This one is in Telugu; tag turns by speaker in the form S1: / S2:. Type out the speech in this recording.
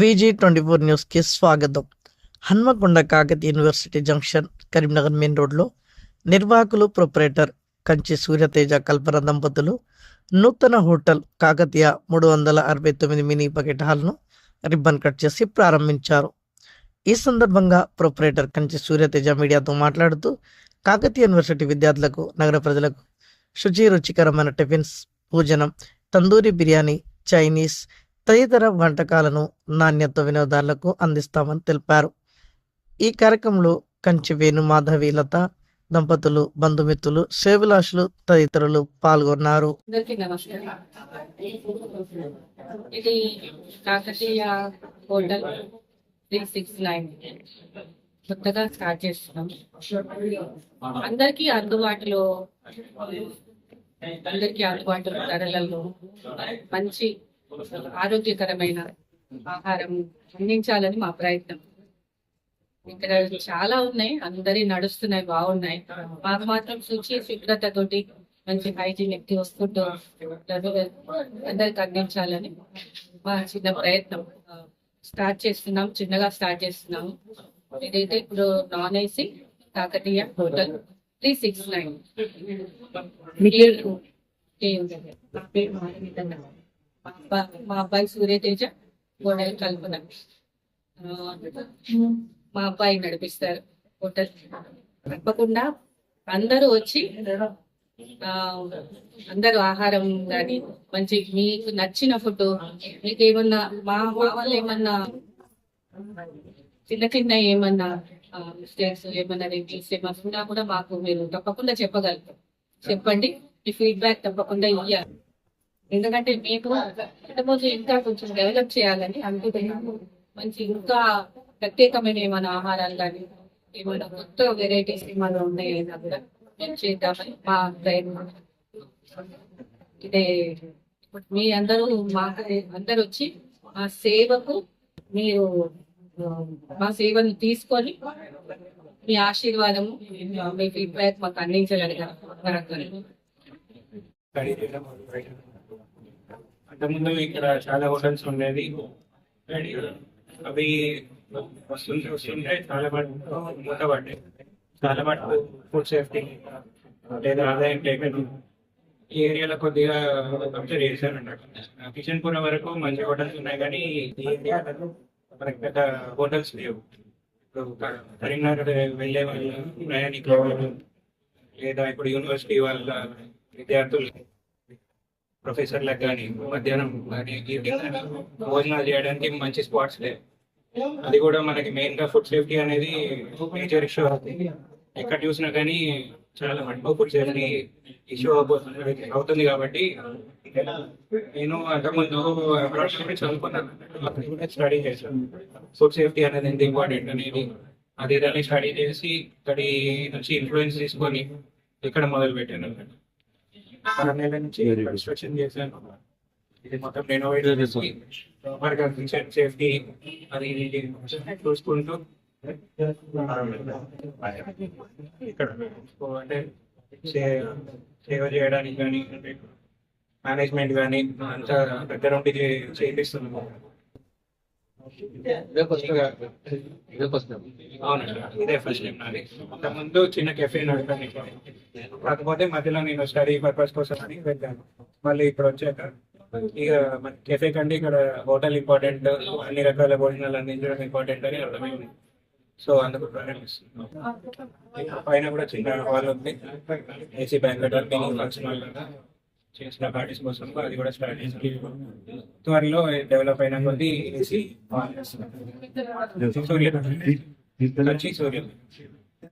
S1: విజీ ట్వంటీ ఫోర్ న్యూస్కి స్వాగతం. Hanamkonda Kakatiya university junction Karimnagar main రోడ్లో నిర్వాహకులు ప్రొపరేటర్ కంచి సూర్యతేజ కల్పన దంపతులు నూతన హోటల్ కాకతీయ మూడు వందల అరవై తొమ్మిది మినీ బకెట్ హాల్ను రిబ్బన్ కట్ చేసి ప్రారంభించారు. ఈ సందర్భంగా ప్రొపరేటర్ కంచి సూర్యతేజ మీడియాతో మాట్లాడుతూ కాకతీయ యూనివర్సిటీ విద్యార్థులకు నగర ప్రజలకు శుచి రుచికరమైన టిఫిన్స్ భోజనం తందూరి బిర్యానీ చైనీస్ తదితర వంటకాలను నాణ్యత వినోదాలకు అందిస్తామని తెలిపారు. ఈ కార్యక్రమంలో కంచి వేణు మాధవి లత దంపతులు బంధుమిత్రులు సేవిలాషులు తదితరులు పాల్గొన్నారు.
S2: ఇది Kakatiya hotel three six nine. కొత్తగా స్టార్ట్ చేస్తున్నాం. అందరికీ అందుబాటులో అందరికీ అందుబాటులో ధరలలో మంచి ఆరోగ్యకరమైన ఆహారం అందించాలని మా ప్రయత్నం. ఇక్కడ చాలా ఉన్నాయి అందరి నడుస్తున్నాయి బాగున్నాయి. మాకు మాత్రం శుచి శుభ్రత తోటి మంచి హైజీనిక్ ఫుడ్ అందరికి అందించాలని మా చిన్న ప్రయత్నం. స్టార్ట్ చేస్తున్నాం చిన్నగా స్టార్ట్ చేస్తున్నాము ఇదైతే ఇప్పుడు non AC Kakatiya hotel three six nine. మా అబ్బాయి సూర్యతేజ గోడల కల్పన మా అబ్బాయి నడిపిస్తారు హోటల్. తప్పకుండా అందరూ వచ్చి అందరూ ఆహారం కానీ మంచి మీకు నచ్చిన ఫుడ్ మీకు ఏమన్నా మా వాళ్ళు ఏమన్నా చిన్న చిన్న ఏమన్నా మిస్టేక్స్ ఏమన్నా రివ్యూస్ ఏమన్నా ఉన్నా కూడా మాకు మీరు తప్పకుండా చెప్పగలుగుతాం చెప్పండి మీ ఫీడ్బ్యాక్ తప్పకుండా ఇవ్వాలి ఎందుకంటే మీకు ఇంకా కొంచెం డెవలప్ చేయాలని అనుకుంటున్నాము. మంచి ఇంకా ప్రత్యేకమైన ఏమైనా ఆహారాలు కానీ ఏమైనా కొత్త వెరైటీస్ ఏమైనా ఉన్నాయైనా కూడా మేము చేద్దామని మా ప్రయత్నం. ఇదే మీ అందరూ మా అందరు వచ్చి మా సేవకు మీరు మా సేవను తీసుకొని మీ ఆశీర్వాదము మీ ఫీడ్బ్యాక్ మాకు అందించగలిగారు.
S3: ముందు ఇక్కడ చాలా హోటల్స్ ఉండేది అవి వస్తుంటే వస్తుంటే చాలా మటుకు మూతపడ్డాయి చాలా మటుకు ఫుడ్ సేఫ్టీ లేదా ఆదాయం టేకన్ ఈ ఏరియాలో కొద్దిగా అబ్జర్వ్ చేశాను అన్నట్టు పూర్ వరకు మంచి హోటల్స్ ఉన్నాయి కానీ ఈ ఏరియాలో మనకి పెద్ద హోటల్స్ లేవు. కరీంనగర్ వెళ్ళే వాళ్ళు ప్రయాణికులు లేదా ఇప్పుడు యూనివర్సిటీ వాళ్ళ విద్యార్థులు ప్రొఫెసర్లకు కానీ మధ్యాహ్నం కానీ ఈవినింగ్ భోజనాలు చేయడానికి మంచి స్పాట్స్ లేవు. అది కూడా మనకి మెయిన్గా ఫుడ్ సేఫ్టీ అనేది మేజర్ ఇష్యూ అవుతుంది. ఎక్కడ చూసినా కానీ చాలా మటుకు ఫుడ్ సేఫ్టీ ఇష్యూ అవుతుంది కాబట్టి నేను అంతకుముందు abroad చదువుకున్నాను. అక్కడ కూడా స్టడీ చేశాను. ఫుడ్ సేఫ్టీ అనేది ఎంత ఇంపార్టెంట్ అనేది అది దాన్ని స్టడీ చేసి ఇక్కడి నుంచి ఇన్ఫ్లుయెన్స్ తీసుకొని ఇక్కడ మొదలు పెట్టాను నుంచి కన్స్ట్రక్షన్ చేశాను. ఇది మొత్తం రెనోవేట్ చేసి సేఫ్టీ అది ఇది చూసుకుంటూ. ఇక్కడ అంటే సేవ చేయడానికి కానీ మేనేజ్మెంట్ కానీ అంతా దగ్గర ఉండి అవునండి ఇదే ఫస్ట్ టైం నాది ముందు చిన్న కెఫే నడిపాను కాకపోతే మధ్యలో నేను స్టడీ పర్పస్ కోసం అని వెళ్ళాను మళ్ళీ ఇక్కడ వచ్చాక ఇక మన కెఫే కంటే ఇక్కడ హోటల్ ఇంపార్టెంట్ అన్ని రకాల భోజనాలు అందించడం ఇంపార్టెంట్ అని అర్థమైంది సో అందుకు ప్రారంభిస్తున్నాం పైన కూడా చిన్న హాల్ ఉంది ఏసీ బ్యాంక్ ఫంక్షన్ హాల్ చేసిన పార్టీస్ కోసం అది కూడా స్టార్ట్ చేసి త్వరలో డెవలప్ అయిన కొద్దీ ఏసీ సూర్య వచ్చి సూర్య